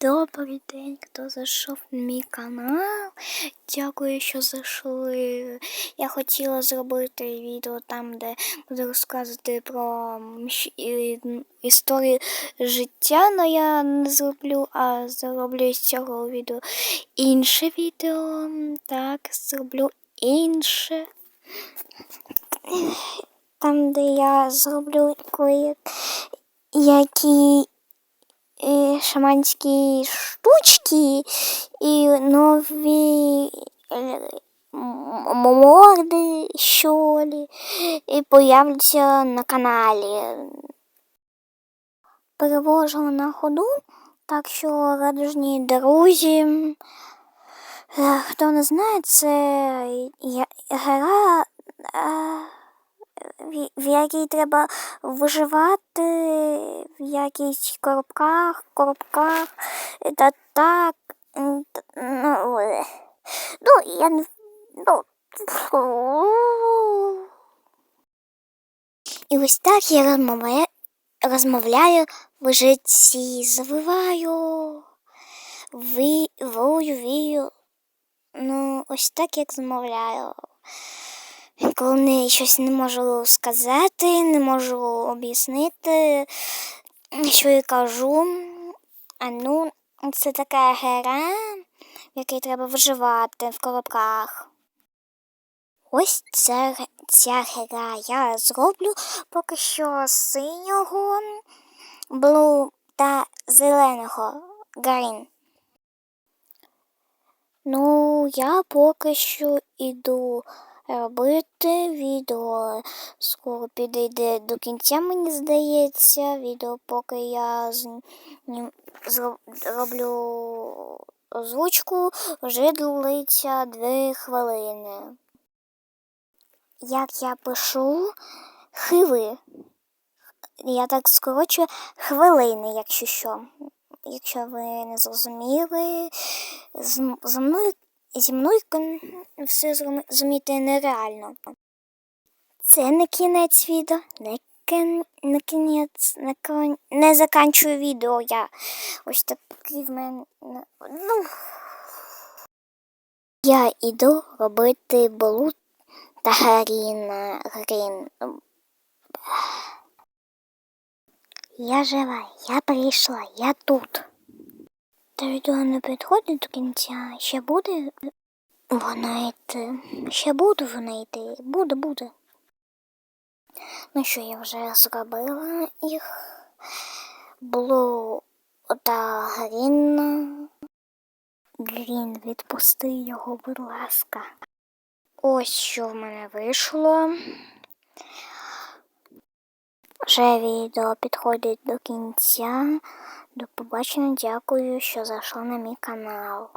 Добрий день, хто зайшов на мій канал. Дякую, що зайшли. Я хотіла зробити відео там, де буду розказувати про історію життя, але я не зроблю, а зроблю з цього відео інше відео. Так, зроблю інше. Там, де я зроблю які е, шаманські штучки і нові е, морди, що лі, і появляться на каналі. Перевожу на ходу, так що радужні друзі. Е, Хто не знає, це гра, е, в- якій треба виживати в якихось коробках, коробках та так. Ну, е, ну я не. Ну, і ось так я розмовляю, розмовляю в житті, завиваю, ви, вою, вію. Ну, ось так як розмовляю. Коли не, щось не можу сказати, не можу об'яснити, що я кажу. А ну, це така гра, в треба виживати в коробках. Ось ця, ця гра я зроблю поки що синього, блу та зеленого green. Ну, я поки що іду робити відео. Скоро підійде до кінця, мені здається. Відео, поки я з ним зро- роблю озвучку, вже длиться дві хвилини. Як я пишу хиви. Я так скорочу хвилини, якщо що. Якщо ви не зрозуміли, з, мною, зі мною все зрозуміти нереально. Це не кінець відео, не, кін, не кінець, не, кон- не заканчую відео я. Ось такий в мене. Ну. Я іду робити блуд та грін. грін. Я жива, я прийшла, я тут. Та відео не підходить до кінця. Ще буде вона йти. Ще буде вона йти. Буде, буде. Ну що, я вже зробила їх. Блу та Грін. Грін, відпусти його, будь ласка. Ось що в мене вийшло. Вже відео підходить до кінця. До побачення. Дякую, що зайшли на мій канал.